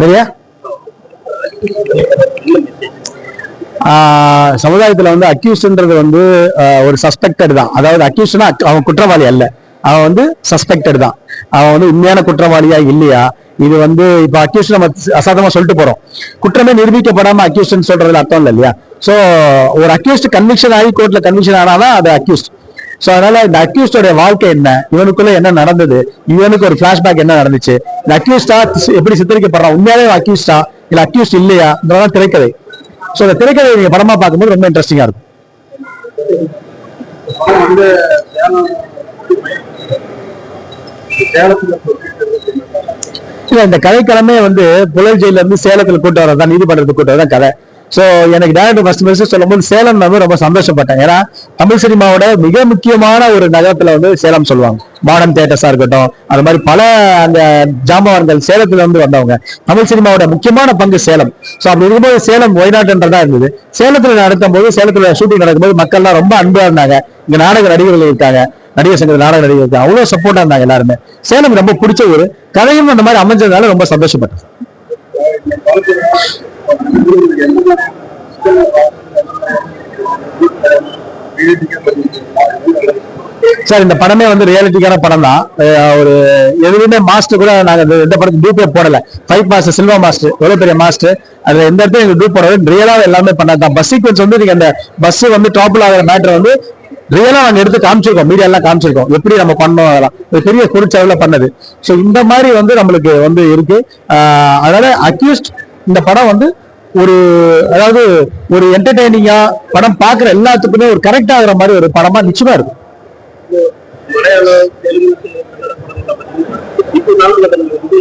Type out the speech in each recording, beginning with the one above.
சரியா? சமுதாயத்தில் சமுதாயத்துல வந்து அக்யூஸ்ன்றது வந்து ஒரு சஸ்பெக்டட் தான். அதாவது அக்யூஸ்னா அவன் குற்றவாளி அல்ல. அவன் வந்து சஸ்பெக்டட் தான். அவன் வந்து உண்மையான குற்றவாளியா இல்லையா? இது வந்து இப்ப அக்யூஸ் நம்ம அசாதமா சொல்லிட்டு போறோம். குற்றமே நிரூபிக்கப்படாம அக்யூஸ்ட் சொல்றதுல அர்த்தம் இல்லை இல்லையா? சோ ஒரு அக்யூஸ்ட் கன்விக்ஷன் ஆகி கோர்ட்ல கன்விக்ஷன் ஆனாதான் அது அக்யூஸ்ட். சோ அதனால இந்த அக்யூஸ்டோட வாழ்க்கை என்ன? இவனுக்குள்ள என்ன நடந்தது? இவனுக்கு ஒரு பிளாஷ்பேக் என்ன நடந்துச்சு? இந்த அக்யூஸ்டா எப்படி சித்தரிக்கப்படுறான் உண்மையாவே அக்யூஸ்டா இல்ல அக்யூஸ்ட் இல்லையா? இதெல்லாம் திரைக்கதை. சோ இந்த திரைக்கதை நீங்க படமா பார்க்கும்போது ரொம்ப இன்ட்ரெஸ்டிங்கா இருக்கும். இல்ல இந்த கதைக்கிழமை வந்து புழல் ஜெயில இருந்து சேலத்துல கூட்டு வரதான் நீதிமன்றத்துக்கு கூட்டு வரதான் கதை. ஸோ எனக்கு டேரக்டர் ஃபர்ஸ்ட் ஃபர்ஸ்ட் சொல்லும்போது சேலம் வந்து ரொம்ப சந்தோஷப்பட்டேன். ஏன்னா தமிழ் சினிமாவோட மிக முக்கியமான ஒரு நகரத்துல வந்து சேலம் சொல்லுவாங்க. மாடர்ன் தேட்டர்ஸாக இருக்கட்டும் அது மாதிரி பல அந்த ஜாமவான்கள் சேலத்துல இருந்து வந்தவங்க. தமிழ் சினிமாவோட முக்கியமான பங்கு சேலம். ஸோ அப்படி இருக்கும்போது சேலம் ஒய்நாட்டுன்றதா இருந்தது. சேலத்துல நடத்தும் போது சேலத்துல ஷூட்டிங் நடக்கும்போது மக்கள்லாம் ரொம்ப அன்பா இருந்தாங்க. இங்க நாடக நடிகர்கள் இருக்காங்க. நடிகர் சங்க நாடக நடிகர் இருக்காங்க. அவ்வளோ சப்போர்ட்டா இருந்தாங்க எல்லாருமே. சேலம் ரொம்ப பிடிச்ச ஒரு கதையும் அந்த மாதிரி அமைஞ்சதுனால ரொம்ப சந்தோஷப்பட்டேன். சார் இந்த படமே வந்து ரியாலிட்டிக்கான படம் தான் ஒரு எதுவுமே மாஸ்டர் கூட நாங்க எந்த படத்துக்கு டூப்பே போடல. ஃபைவ் மாஸ்டர் சில்வா மாஸ்டர் எவ்வளவு பெரிய மாஸ்டர் அதுல எந்த இடத்துல எங்களுக்கு டூப் போடல. ரியலா எல்லாமே பண்ணது தான் பஸ் சீக்வன்ஸ் வந்து நீங்க அந்த பஸ் வந்து டாப்ல ஆகிற மேட்டர் வந்து ரியலா நாங்க எடுத்து காமிச்சிருக்கோம். மீடியா எல்லாம் காமிச்சிருக்கோம். எப்படி நம்ம பண்ணோம் அதெல்லாம். ஒரு பெரிய பொருட்செலவுல பண்ணது. சோ இந்த மாதிரி வந்து நம்மளுக்கு வந்து இருக்கு. அதனால அக்யூஸ்ட் இந்த படம் வந்து ஒரு அதாவது ஒரு என்டர்டைனிங்கா படம் பாக்குற எல்லாத்துக்குமே ஒரு கரெக்ட் ஆகுற மாதிரி ஒரு படமா நிச்சயமா இருக்கும். மலையாளம் இப்போ வந்து வந்து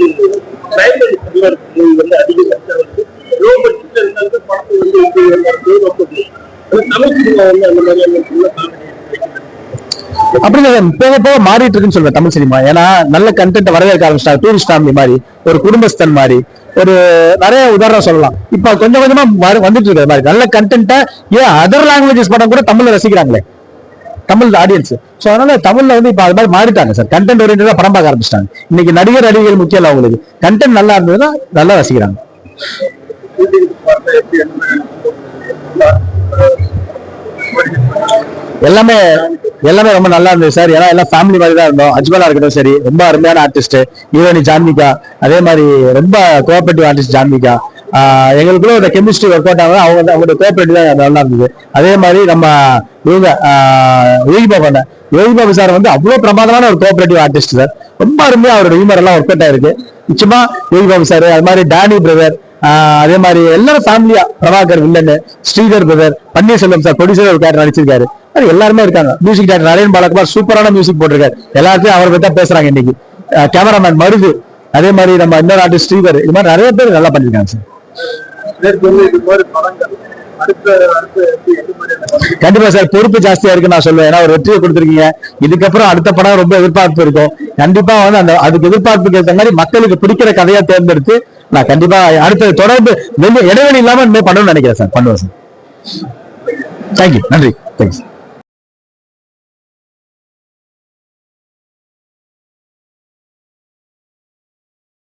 வருது இருந்தாலும் தமிழ் சினிமா வந்து அந்த மாதிரியான அப்படி போக போக மாறிட்டு இருக்குன்னு சொல்றேன் தமிழ் சினிமா. ஏன்னா நல்ல கண்டென்ட் வரவேற்க ஆரம்பிச்சிட்டாங்க. டூரிஸ்ட் ஃபேமிலி மாதிரி ஒரு குடும்பஸ்தன் மாதிரி ஒரு நிறைய உதாரணம் சொல்லலாம். இப்ப கொஞ்சம் கொஞ்சமா வந்துட்டு இருக்கிற மாதிரி. நல்ல கண்டென்ட்டை ஏன் அதர் லாங்குவேஜஸ் படம் கூட தமிழ்ல ரசிக்கிறாங்களே? தமிழ் ஆடியன்ஸ் சோ அதனால தமிழ்ல வந்து இப்போ அது மாதிரி மாறிட்டாங்க சார். கண்டென்ட் ஓரியன்டா படம் பார்க்க ஆரம்பிச்சிட்டாங்க. இன்னைக்கு நடிகர் நடிகைகள் முக்கியம் இல்லை அவங்களுக்கு. கண்டென்ட் நல்லா இருந்ததுன்னா நல்லா ரசிக்கிறாங்க. எல்லாமே எல்லாமே ரொம்ப நல்லா இருந்தது சார். ஏன்னா எல்லாம் ஃபேமிலி மாதிரி தான் இருந்தோம். அஜ்மலா இருக்கட்டும் சரி. ரொம்ப அருமையான ஆர்டிஸ்ட் ஹீரோனி ஜான்விகா அதே மாதிரி ரொம்ப கோஆபரேட்டிவ் ஆர்டிஸ்ட் ஜான்விகா எங்களுக்குள்ள ஒரு கெமிஸ்ட்ரி ஒர்க் அவுட் ஆகும் அவங்க அவங்களோட கோஆபரேட்டிவ் தான் நல்லா இருந்தது. அதே மாதிரி நம்ம இவங்க ஆஹ் யோகிபாபு யோகி பாபு சார் வந்து அவ்வளவு பிரமாதமான ஒரு கோஆபரேட்டிவ் ஆர்டிஸ்ட் சார். ரொம்ப அருமையா அவரோட ஹியூமர் எல்லாம் ஒர்க் அவுட் ஆயிருக்கு. நிச்சயமா யோகி பாபு சார் அது மாதிரி டேனி பிரதர் அதே மாதிரி எல்லாரும் ஃபேமிலியா Prabhakar villain Sridhar brother Panneerselvam sir producer ஒரு கேரக்டர் நடிச்சிருக்காரு. அது எல்லாருமே இருக்காங்க. மியூசிக் டேரக்டர் நரேன் பாலகுமார் சூப்பரான மியூசிக் போட்டிருக்காரு. எல்லாத்தையும் அவரை பத்தி தான் பேசுறாங்க இன்னைக்கு. கேமராமேன் மருது அதே மாதிரி நம்ம இன்னொரு ஆர்டிஸ்ட் ஸ்ரீவர் இது மாதிரி நிறைய பேர் நல்லா பண்ணிருக்காங்க சார். கண்டிப்பா சார் பொறுப்பு ஜாஸ்தியா இருக்கு நான் சொல்லுவேன். ஏன்னா ஒரு வெற்றியை கொடுத்துருக்கீங்க. இதுக்கப்புறம் அடுத்த படம் ரொம்ப எதிர்பார்ப்பு இருக்கும். கண்டிப்பா வந்து அந்த அதுக்கு எதிர்பார்ப்புக்கு ஏற்ற மாதிரி மக்களுக்கு பிடிக்கிற கதையா தேர்ந்தெடுத்து நான் கண்டிப்பா அடுத்த தொடர்பு இடைவெளி இல்லாம இனிமே பண்ணணும்னு நினைக்கிறேன் சார். பண்ணுவேன் சார். தேங்க்யூ நன்றி. தேங்க்ஸ்